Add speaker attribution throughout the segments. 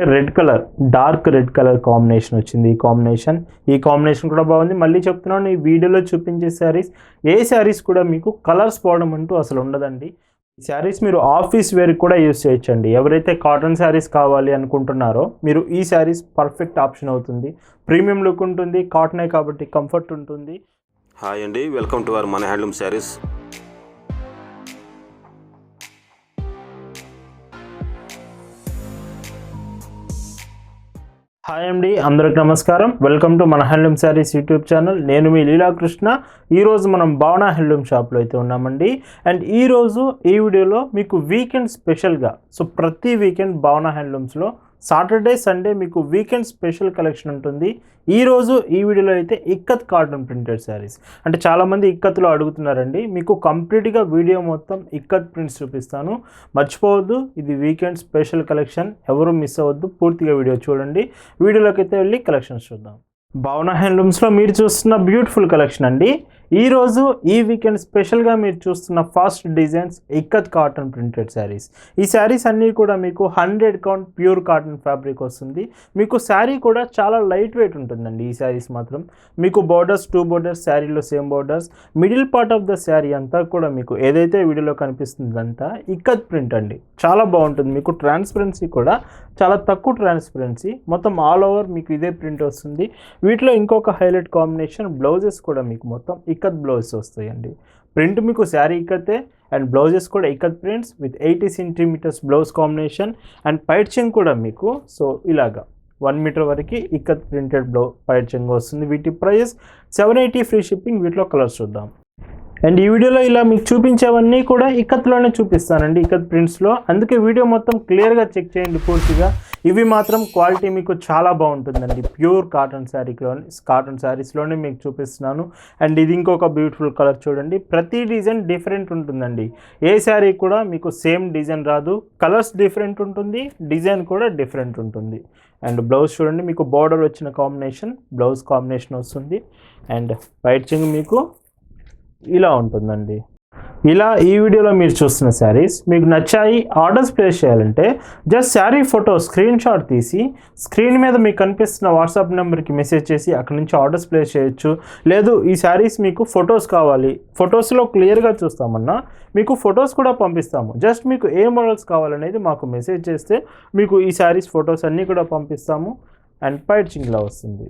Speaker 1: Red colour dark red colour combination వచ్చింది ఈ combination. ఈ కాంబినేషన్ కూడా బాగుంది. మళ్ళీ చెప్తున్నాను ఈ వీడియోలో చూపించే శారీస్ ఏ శారీస్ కూడా మీకు కలర్స్ పోవడం అంటూ అసలు ఉండదండి. ఈ శారీస్ మీరు ఆఫీస్ వేర్ కూడా యూస్ చేయొచ్చండి. ఎవరైతే కాటన్ శారీస్ కావాలి అనుకుంటున్నారో మీరు ఈ శారీస్ పర్ఫెక్ట్ ఆప్షన్ అవుతుంది. ప్రీమియం లుక్ ఉంటుంది కాటనే కాబట్టి కంఫర్ట్ ఉంటుంది.
Speaker 2: హాయ్ అండి వెల్కమ్ టు అవర్ మన హ్యాండ్లూమ్ శారీస్.
Speaker 1: హాయ్ అండి అందరికి నమస్కారం. వెల్కమ్ టు మన హ్యాండ్లూమ్ శారీస్ యూట్యూబ్ ఛానల్ నేను మీ లీలాకృష్ణ. ఈరోజు మనం భావన హ్యాండ్లూమ్ షాప్లో అయితే ఉన్నామండి. అండ్ ఈరోజు ఈ వీడియోలో మీకు వీకెండ్ స్పెషల్గా సో ప్రతి వీకెండ్ భావన హ్యాండ్లూమ్స్లో సాటర్డే సండే మీకు వీకెండ్ స్పెషల్ కలెక్షన్ ఉంటుంది. ఈరోజు ఈ వీడియోలో అయితే ఇక్కత్ కాటన్ ప్రింటెడ్ శారీస్ అంటే చాలామంది ఇక్కత్లో అడుగుతున్నారండి. మీకు కంప్లీట్గా వీడియో మొత్తం ఇక్కత్ ప్రింట్స్ చూపిస్తాను. మర్చిపోవద్దు ఇది వీకెండ్ స్పెషల్ కలెక్షన్ ఎవరు మిస్ అవ్వద్దు పూర్తిగా వీడియో చూడండి. వీడియోలోకి అయితే వెళ్ళి కలెక్షన్స్ చూద్దాం. భవన హ్యాండ్లూమ్స్లో మీరు చూస్తున్న బ్యూటిఫుల్ కలెక్షన్ అండి. ఈరోజు ఈ వీకెండ్ స్పెషల్గా మీరు చూస్తున్న first designs ikat cotton printed saris ఈ శారీస్ అన్నీ కూడా మీకు hundred count pure cotton fabric వస్తుంది. మీకు శారీ కూడా చాలా లైట్ వెయిట్ ఉంటుందండి ఈ శారీస్ మాత్రం. మీకు బోర్డర్స్ టూ బోర్డర్స్ శారీలో same borders middle part of the sari అంతా కూడా మీకు ఏదైతే వీడియోలో కనిపిస్తుందంతా ఇక్కత్ ప్రింట్ అండి. చాలా బాగుంటుంది. మీకు ట్రాన్స్పరెన్సీ కూడా చాలా తక్కువ ట్రాన్స్పరెన్సీ మొత్తం ఆల్ ఓవర్ మీకు ఇదే ప్రింట్ వస్తుంది. వీటిలో ఇంకొక హైలైట్ కాంబినేషన్ బ్లౌజెస్ కూడా మీకు మొత్తం ఇక్కత్ బ్లౌజెస్ వస్తాయండి. ప్రింట్ మీకు శారీ ఇక్కతే అండ్ బ్లౌజెస్ కూడా ikat prints with eighty centimetres blouse combination and పైడ్చింగ్ కూడా మీకు. సో ఇలాగా వన్ మీటర్ వరకు ఇక్కత్ ప్రింటెడ్ బ్లౌ పైడ్చింగ్ వస్తుంది. వీటి price seven eighty free shipping వీటిలో కలర్స్ చూద్దాం. అండ్ ఈ వీడియోలో ఇలా మీకు చూపించేవన్నీ కూడా ఇక్కత్లోనే చూపిస్తానండి ఇక్కత్ ప్రింట్స్లో అందుకే వీడియో మొత్తం క్లియర్గా చెక్ చేయండి పూర్తిగా. ఇవి మాత్రం క్వాలిటీ మీకు చాలా బాగుంటుందండి. ప్యూర్ కాటన్ శారీలో కాటన్ శారీస్లోనే మీకు చూపిస్తున్నాను. అండ్ ఇది ఇంకొక బ్యూటిఫుల్ కలర్ చూడండి. ప్రతి డిజైన్ డిఫరెంట్ ఉంటుందండి. ఏ శారీ కూడా మీకు సేమ్ డిజైన్ రాదు. కలర్స్ డిఫరెంట్ ఉంటుంది. డిజైన్ కూడా డిఫరెంట్ ఉంటుంది. అండ్ బ్లౌజ్ చూడండి మీకు బార్డర్ వచ్చిన కాంబినేషన్ బ్లౌజ్ కాంబినేషన్ వస్తుంది. అండ్ వైట్ చింగ్ మీకు ఇలా ఉంటుందండి. ఇలా ఈ వీడియోలో మీరు చూస్తున్న శారీస్ మీకు నచ్చాయి ఆర్డర్స్ ప్లేస్ చేయాలంటే just sari photo screenshot తీసి స్క్రీన్ మీద మీకు కనిపిస్తున్న వాట్సాప్ నెంబర్కి మెసేజ్ చేసి అక్కడ నుంచి ఆర్డర్స్ ప్లేస్ చేయొచ్చు. లేదు ఈ శారీస్ మీకు ఫొటోస్ కావాలి. ఫొటోస్లో క్లియర్గా చూస్తామన్నా మీకు ఫొటోస్ కూడా పంపిస్తాము. జస్ట్ మీకు ఏ మోడల్స్ కావాలనేది మాకు మెసేజ్ చేస్తే మీకు ఈ శారీస్ ఫొటోస్ అన్నీ కూడా పంపిస్తాము. అండ్ పైట్ చింగ్లా వస్తుంది.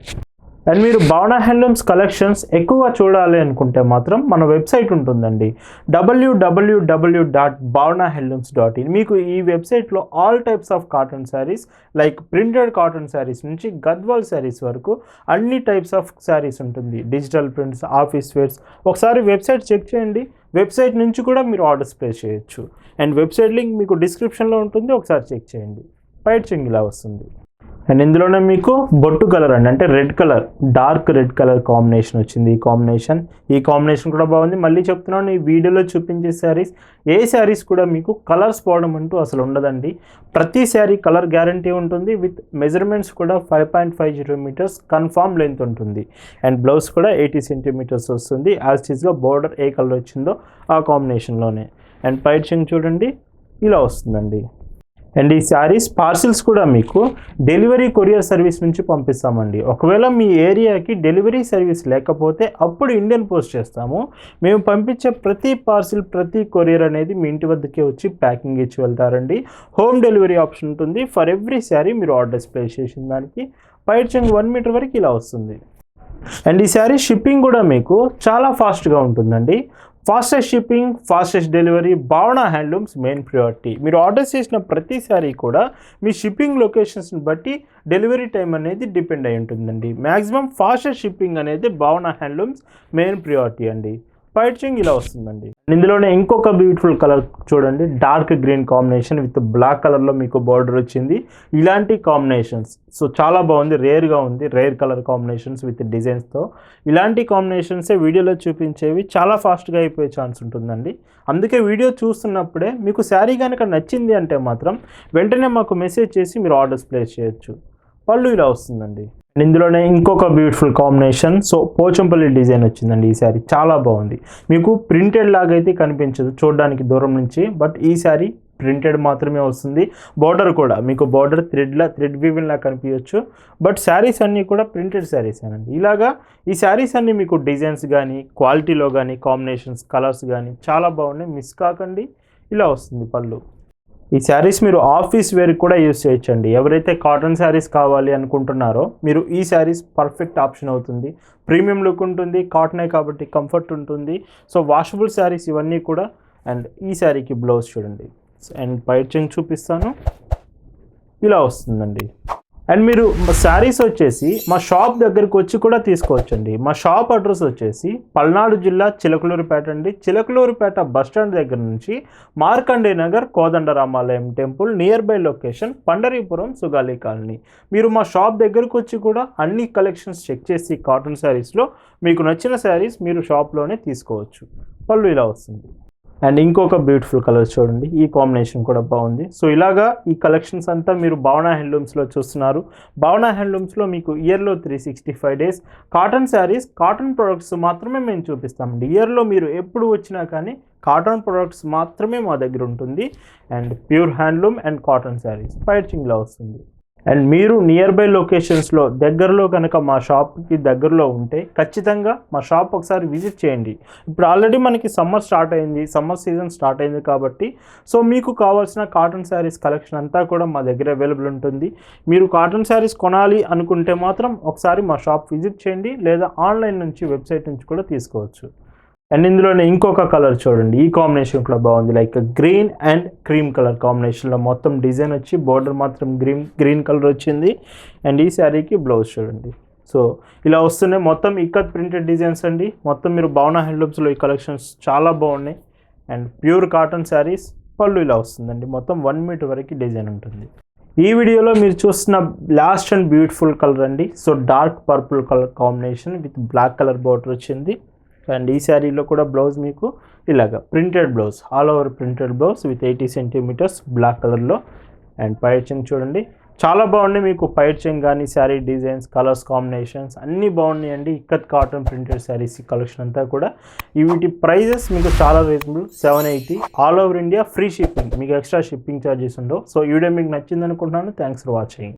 Speaker 1: అండ్ మీరు భావన హ్యాండ్లూమ్స్ కలెక్షన్స్ ఎక్కువగా చూడాలి అనుకుంటే మాత్రం మన వెబ్సైట్ ఉంటుందండి. WWW dot Bhavana handlooms dot in మీకు ఈ వెబ్సైట్లో all types of cotton saris like printed cotton saris నుంచి గద్వాల్ శారీస్ వరకు అన్ని టైప్స్ ఆఫ్ శారీస్ ఉంటుంది. డిజిటల్ ప్రింట్స్ ఆఫీస్ వేర్స్ ఒకసారి వెబ్సైట్ చెక్ చేయండి. వెబ్సైట్ నుంచి కూడా మీరు ఆర్డర్స్ ప్లేస్ చేయొచ్చు. అండ్ వెబ్సైట్ లింక్ మీకు డిస్క్రిప్షన్లో ఉంటుంది. ఒకసారి చెక్ చేయండి. పైట్ చింగ్ వస్తుంది. అండ్ ఇందులోనే మీకు బొట్టు కలర్ అండి. అంటే red colour dark red colour combination వచ్చింది ఈ కాంబినేషన్ ఈ కాంబినేషన్ కూడా బాగుంది. మళ్ళీ చెప్తున్నాను ఈ వీడియోలో చూపించే శారీస్ ఏ శారీస్ కూడా మీకు కలర్స్ పోవడం అంటూ అసలు ఉండదండి. ప్రతి శారీ కలర్ గ్యారంటీ ఉంటుంది. విత్ మెజర్మెంట్స్ కూడా five point five zero metres confirm length ఉంటుంది. అండ్ బ్లౌజ్ కూడా ఎయిటీ సెంటీమీటర్స్ వస్తుంది. యాజ్ టీజ్గా బోర్డర్ ఏ కలర్ వచ్చిందో ఆ కాంబినేషన్లోనే అండ్ పైచింగ్ చూడండి ఇలా వస్తుందండి. అండ్ ఈ శారీస్ పార్సిల్స్ కూడా మీకు డెలివరీ కొరియర్ సర్వీస్ నుంచి పంపిస్తామండి. ఒకవేళ మీ ఏరియాకి డెలివరీ సర్వీస్ లేకపోతే అప్పుడు ఇండియన్ పోస్ట్ చేస్తాము. మేము పంపించే ప్రతి పార్సిల్ ప్రతి కొరియర్ అనేది మీ ఇంటి వద్దకే వచ్చి ప్యాకింగ్ ఇచ్చి వెళ్తారండి. హోమ్ డెలివరీ ఆప్షన్ ఉంటుంది. ఫర్ ఎవ్రీ శారీ మీరు ఆర్డర్స్ ప్లేస్ చేసిన దానికి పైర్చంగ్ వన్ మీటర్ వరకు ఇలా వస్తుంది. అండ్ ఈ శారీ షిప్పింగ్ కూడా మీకు చాలా ఫాస్ట్గా ఉంటుందండి. Fastest shipping fastest delivery Bhavana handlooms main priority. మీరు ఆర్డర్ చేసిన ప్రతిసారి కూడా మీ షిప్పింగ్ లొకేషన్స్ని బట్టి డెలివరీ టైం అనేది డిపెండ్ అయి ఉంటుందండి. మ్యాక్సిమం ఫాస్టెస్ట్ షిప్పింగ్ అనేది భావన హ్యాండ్లూమ్స్ మెయిన్ ప్రియారిటీ అండి. పైచింగ్ ఇలా వస్తుందండి. ఇందులోనే ఇంకొక బ్యూటిఫుల్ కలర్ చూడండి. Dark green combination with black కలర్లో మీకు బార్డర్ వచ్చింది. ఇలాంటి కాంబినేషన్స్ సో చాలా బాగుంది. రేర్గా ఉంది. రేర్ కలర్ కాంబినేషన్స్ విత్ డిజైన్స్తో ఇలాంటి కాంబినేషన్సే వీడియోలో చూపించేవి చాలా ఫాస్ట్గా అయిపోయే ఛాన్స్ ఉంటుందండి. అందుకే వీడియో చూస్తున్నప్పుడే మీకు శారీ కనుక నచ్చింది అంటే మాత్రం వెంటనే మాకు మెసేజ్ చేసి మీరు ఆర్డర్స్ ప్లేస్ చేయొచ్చు. పళ్ళు ఇలా వస్తుందండి. ఇందులోనే ఇంకొక beautiful combination so Pochampally design వచ్చిందండి ఈ శారీ చాలా బాగుంది. మీకు ప్రింటెడ్ లాగా అయితే కనిపించదు చూడడానికి దూరం నుంచి. బట్ ఈ శారీ ప్రింటెడ్ మాత్రమే వస్తుంది. బార్డర్ కూడా మీకు బార్డర్ థ్రెడ్లా థ్రెడ్ వీవిన్లా కనిపించవచ్చు బట్ శారీస్ అన్నీ కూడా ప్రింటెడ్ శారీస్ అండి ఇలాగా ఈ శారీస్ అన్నీ మీకు డిజైన్స్ కానీ క్వాలిటీలో కానీ కాంబినేషన్స్ కలర్స్ కానీ చాలా బాగున్నాయి. మిస్ కాకండి ఇలా వస్తుంది పళ్ళు. ఈ శారీస్ మీరు ఆఫీస్ వేర్ కూడా యూస్ చేయొచ్చండి. ఎవరైతే కాటన్ శారీస్ కావాలి అనుకుంటున్నారో మీరు ఈ శారీస్ పర్ఫెక్ట్ ఆప్షన్ అవుతుంది. ప్రీమియం లుక్ ఉంటుంది కాటనే కాబట్టి కంఫర్ట్ ఉంటుంది. సో వాషబుల్ శారీస్ ఇవన్నీ కూడా అండ్ ఈ శారీకి బ్లౌజ్ చూడండి. అండ్ పైచింగ్ చూపిస్తాను. ఇలా వస్తుందండి. అండ్ మీరు శారీస్ వచ్చేసి మా షాప్ దగ్గరికి వచ్చి కూడా తీసుకోవచ్చండి. మా షాప్ అడ్రస్ వచ్చేసి పల్నాడు జిల్లా చిలకలూరుపేట అండి. చిలకలూరుపేట బస్ స్టాండ్ దగ్గర నుంచి Markande Nagar Kodandaramalayam temple nearby location Pandaripuram Sugali colony. మీరు మా షాప్ దగ్గరకు వచ్చి కూడా అన్ని కలెక్షన్స్ చెక్ చేసి కాటన్ శారీస్లో మీకు నచ్చిన శారీస్ మీరు షాప్లోనే తీసుకోవచ్చు. పళ్ళు ఇలా వస్తుంది. అండ్ ఇంకొక బ్యూటిఫుల్ కలర్ చూడండి. ఈ కాంబినేషన్ కూడా బాగుంది. సో ఇలాగా ఈ కలెక్షన్స్ అంతా మీరు భావన హ్యాండ్లూమ్స్లో చూస్తున్నారు. భావన హ్యాండ్లూమ్స్లో మీకు ఇయర్లో three sixty five days cotton saris cotton products మాత్రమే మేము చూపిస్తామండి. ఇయర్లో మీరు ఎప్పుడు వచ్చినా కానీ కాటన్ ప్రొడక్ట్స్ మాత్రమే మా దగ్గర ఉంటుంది. And pure handloom and cotton saris. పైచింగ్లో వస్తుంది. అండ్ మీరు నియర్ బై లొకేషన్స్లో దగ్గరలో కనుక మా షాప్కి దగ్గరలో ఉంటే ఖచ్చితంగా మా షాప్ ఒకసారి విజిట్ చేయండి. ఇప్పుడు ఆల్రెడీ మనకి సమ్మర్ స్టార్ట్ అయింది సమ్మర్ సీజన్ స్టార్ట్ అయింది కాబట్టి సో మీకు కావాల్సిన కాటన్ శారీస్ కలెక్షన్ అంతా కూడా మా దగ్గర అవైలబుల్ ఉంటుంది. మీరు కాటన్ శారీస్ కొనాలి అనుకుంటే మాత్రం ఒకసారి మా షాప్ విజిట్ చేయండి లేదా ఆన్లైన్ నుంచి వెబ్సైట్ నుంచి కూడా తీసుకోవచ్చు. అండ్ ఇందులోనే ఇంకొక కలర్ చూడండి. ఈ కాంబినేషన్ కూడా బాగుంది. Like green and cream colour కాంబినేషన్లో మొత్తం డిజైన్ వచ్చి బార్డర్ మాత్రం గ్రీన్ గ్రీన్ కలర్ వచ్చింది. అండ్ ఈ శారీకి బ్లౌజ్ చూడండి. సో ఇలా వస్తున్నాయి. మొత్తం ఇక్కత్ ప్రింటెడ్ డిజైన్స్ అండి. మొత్తం మీరు భవన హ్యాండ్లూమ్స్లో ఈ కలెక్షన్స్ చాలా బాగున్నాయి. అండ్ ప్యూర్ కాటన్ శారీస్ పళ్ళు ఇలా వస్తుందండి. మొత్తం వన్ మీటర్ వరకు డిజైన్ ఉంటుంది. ఈ వీడియోలో మీరు చూస్తున్న లాస్ట్ అండ్ బ్యూటిఫుల్ కలర్ అండి. So dark purple colour combination with black colour border వచ్చింది. అండ్ ఈ శారీలో కూడా బ్లౌజ్ మీకు ఇలాగ printed blouse all over printed blouse with eighty centimetres black కలర్లో. అండ్ పైచింగ్ చూడండి చాలా బాగున్నాయి మీకు పైచింగ్ కానీ శారీ డిజైన్స్ కలర్స్ కాంబినేషన్స్ అన్నీ బాగున్నాయండి. Ikat cotton printed saris collection అంతా కూడా. ఈ వీటి ప్రైజెస్ మీకు చాలా reasonable seven eighty. All over India free shipping మీకు ఎక్స్ట్రా షిప్పింగ్ ఛార్జెస్ ఉండవు. సో ఈ వీడియో మీకు నచ్చింది అనుకుంటున్నాను థ్యాంక్స్ ఫర్ వాచింగ్.